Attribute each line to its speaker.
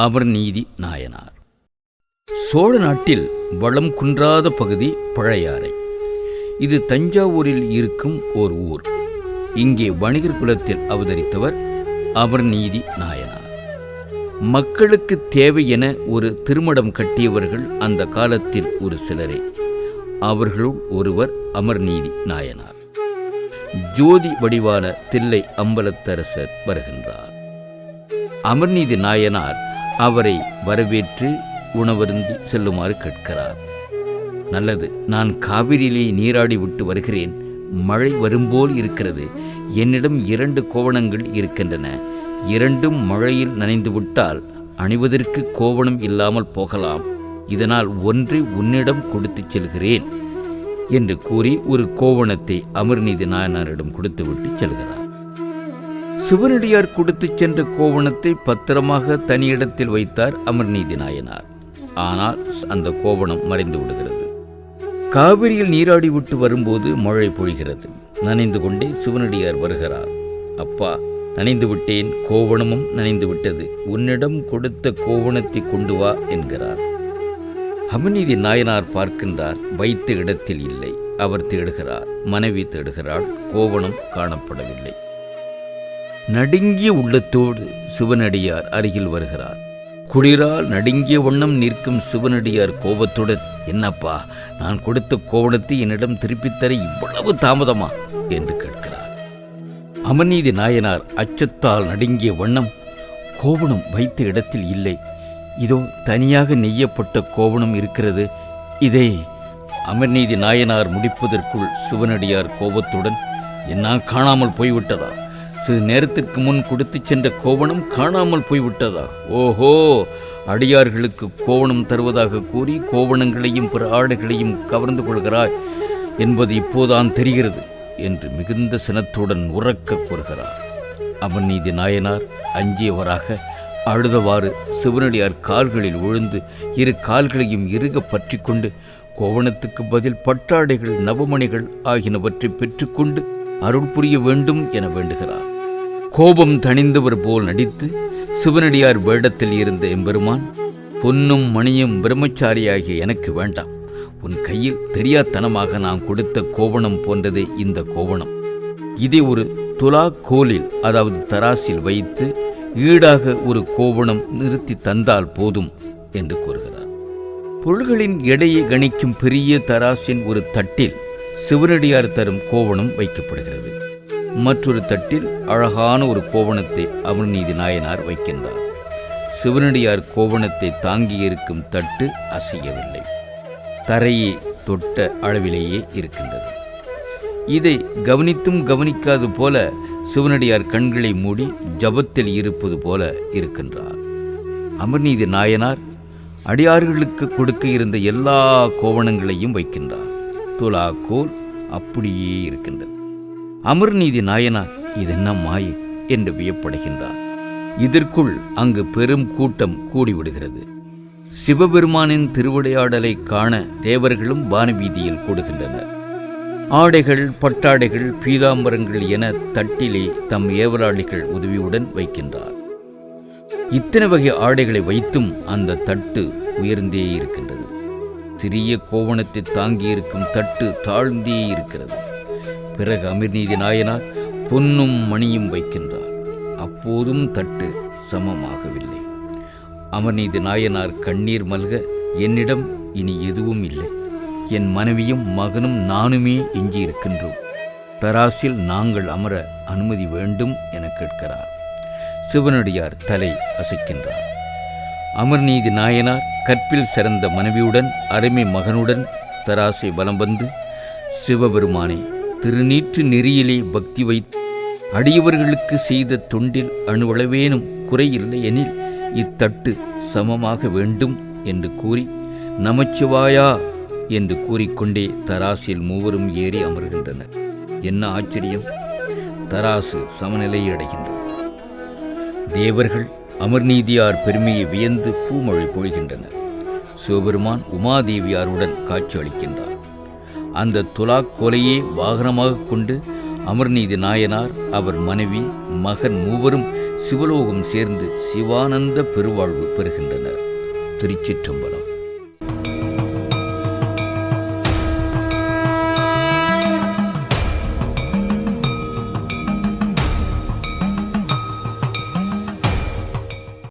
Speaker 1: அமர்நீதி நாயனார். சோழ நாட்டில் வளம் குன்றாத பகுதி பழையாறை. இது தஞ்சாவூரில் இருக்கும் ஓர் ஊர். இங்கே வணிகர் குலத்தில் அவதரித்தவர் அமர்நீதி நாயனார். மக்களுக்கு தேவை என ஒரு திருமடம் கட்டியவர்கள் அந்த காலத்தில் ஒரு சிலரே. அவர்களுள் ஒருவர் அமர்நீதி நாயனார். ஜோதி வடிவான தில்லை அம்பலத்தரசர் வருகின்றார். அமர்நீதி நாயனார் அவரை வரவேற்று உணவருந்தி செல்லுமாறு கேட்கிறார். நல்லது நான் காவிரியிலே நீராடி விட்டு வருகிறேன். மழை வரும்போல் இருக்கிறது. என்னிடம் இரண்டு கோவணங்கள் இருக்கின்றன. இரண்டும் மழையில் நனைந்து விட்டால் அணிவதற்கு கோவணம் இல்லாமல் போகலாம். இதனால் ஒன்றை உன்னிடம் கொடுத்துச் செல்கிறேன் என்று கூறி ஒரு கோவணத்தை அமர்நீதி நாயனாரிடம் கொடுத்துவிட்டு செல்கிறார். சிவனடியார் கொடுத்துச் சென்ற கோவணத்தை பத்திரமாக தனியிடத்தில் வைத்தார் அமர்நீதி நாயனார் ஆனால் அந்த கோவணம் மறைந்து விடுகிறது. காவிரியில் நீராடி விட்டு வரும்போது மழை பொழிகிறது. நனைந்து கொண்டே சிவனடியார் வருகிறார். அப்பா நனைந்து விட்டேன். கோவணமும் நனைந்து விட்டது. உன்னிடம் கொடுத்த கோவணத்தை கொண்டு வா என்கிறார். அமநீதி நாயனார் பார்க்கின்றார். வைத்த இடத்தில் இல்லை. அவர் தேடுகிறார். மனைவி தேடுகிறாள். கோவணம் காணப்படவில்லை. நடுங்கிய உள்ளத்தோடு சிவனடியார் அருகில் வருகிறார். குளிரால் நடுங்கிய வண்ணம் நிற்கும் சிவனடியார் கோபத்துடன் என்னப்பா நான் கொடுத்த கோவணத்தை என்னிடம் திருப்பித் தர இவ்வளவு தாமதமா? என்று கேட்கிறார். அமநீதி நாயனார் அச்சத்தால் நடுங்கிய வண்ணம் கோவணம் வைத்த இடத்தில் இல்லை. இதோ தனியாக நெய்யப்பட்ட கோவணம் இருக்கிறது. இதே அமர்நீதி நாயனார் முடிப்பதற்குள் சிவனடியார் கோபத்துடன் என்ன காணாமல் போய்விட்டதா? சிறு நேரத்திற்கு முன் கொடுத்துச் சென்ற கோவணம் காணாமல் போய்விட்டதா? ஓஹோ! அடியார்களுக்கு கோவணம் தருவதாக கூறி கோவணங்களையும் பிற ஆடைகளையும் கவர்ந்து கொள்கிறாய் என்பது இப்போதான் தெரிகிறது என்று மிகுந்த சினத்துடன் உறக்க கூறுகிறார். அமர்நீதி நாயனார் அஞ்சியவராக அழுதவாறு சிவனடியார் கால்களில் விழுந்து இரு கால்களையும் இறுக பற்றிக்கொண்டு கோவணத்துக்கு பதில் பட்டாடைகள் நவமணிகள் ஆகியனவற்றை பெற்றுக்கொண்டு அருள் புரிய வேண்டும் என வேண்டுகிறார். கோபம் தணிந்தவர் போல் நடித்து சிவனடியார் வேடத்தில் இருந்த எம்பெருமான் பொன்னும் மணியும் பிரம்மச்சாரியாகிய எனக்கு வேண்டாம். உன் கையில் தெரியாத்தனமாக நான் கொடுத்த கோவணம் போன்றதே இந்த கோவணம். இதை ஒரு துலா கோலில் அதாவது தராசில் வைத்து ஈடாக ஒரு கோவணம் நிறுத்தி தந்தால் போதும் என்று கூறுகிறார். பொருள்களின் எடையை கணிக்கும் பெரிய தராசின் ஒரு தட்டில் சிவனடியார் தரும் கோவணம் வைக்கப்படுகிறது. மற்றொரு தட்டில் அழகான ஒரு கோவணத்தை அமர்நீதி நாயனார் வைக்கின்றார். சிவனடியார் கோவணத்தை தாங்கியிருக்கும் தட்டு அசையவில்லை. தரையை தொட்ட அளவிலேயே இருக்கின்றது. இதை கவனித்தும் கவனிக்காது போல சிவனடியார் கண்களை மூடி ஜபத்தில் இருப்பது போல இருக்கின்றார். அமர்நீதி நாயனார் அடியார்களுக்கு கொடுக்க இருந்த எல்லா கோவணங்களையும் வைக்கின்றார். துலாக்கோல் அப்படியே இருக்கின்றது. அமர்நீதி நாயனார் என்ன மாயை என்று வியப்படைகின்றார். இதற்குள் அங்கு பெரும் கூட்டம் கூடிவிடுகிறது. சிவபெருமானின் திருவிளையாடலை காண தேவர்களும் வானவீதியில் கூடுகின்றனர். ஆடைகள் பட்டாடைகள் பீதாம்பரங்கள் என தட்டிலே தம் ஏவலாளிகள் உதவியுடன் வைக்கின்றார். இத்தனை வகை ஆடைகளை வைத்தும் அந்த தட்டு உயர்ந்தே இருக்கின்றது. சிறிய கோவணத்தை தாங்கியிருக்கும் தட்டு தாழ்ந்தே இருக்கிறது. பிறகு அமிர்நீதி நாயனார் பொன்னும் மணியும் வைக்கின்றார். அப்போதும் தட்டு சமமாகவில்லை. அமர்நீதி நாயனார் கண்ணீர் மல்க என்னிடம் இனி எதுவும் இல்லை. என் மனைவியும் மகனும் நானுமே எஞ்சி இருக்கின்றோம் தராசில் நாங்கள் அமர அனுமதி வேண்டும் என கேட்கிறார். சிவனடியார் தலை அசைக்கின்றார். அமர்நீதி நாயனார் கற்பில் சிறந்த மனைவியுடன் அருமை மகனுடன் தராசை வலம் வந்து சிவபெருமானை திருநீற்று நெறியிலே பக்தி வைத்து அடியவர்களுக்கு செய்த தொண்டில் அணுவளவேனும் குறையில்லை எனில் இத்தட்டு சமமாக வேண்டும் என்று கூறி நமச்சிவாயா என்று கூறிக்கொண்டே தராசில் மூவரும் ஏறி அமர்கின்றனர். என்ன ஆச்சரியம்! தராசு சமநிலை அடைகின்றது தேவர்கள் அமர்நீதியார் பெருமையை வியந்து பூமொழி பொழிகின்றனர். சிவபெருமான் உமாதேவியாருடன் காட்சி அளிக்கின்றார். அந்த துலாக்கோலையே வாகனமாக கொண்டு அமர்நீதி நாயனார் அவர் மனைவி மகன் மூவரும் சிவலோகம் சேர்ந்து சிவானந்த பெருவாழ்வு பெறுகின்றனர். திருச்சிற்றம்பலம்.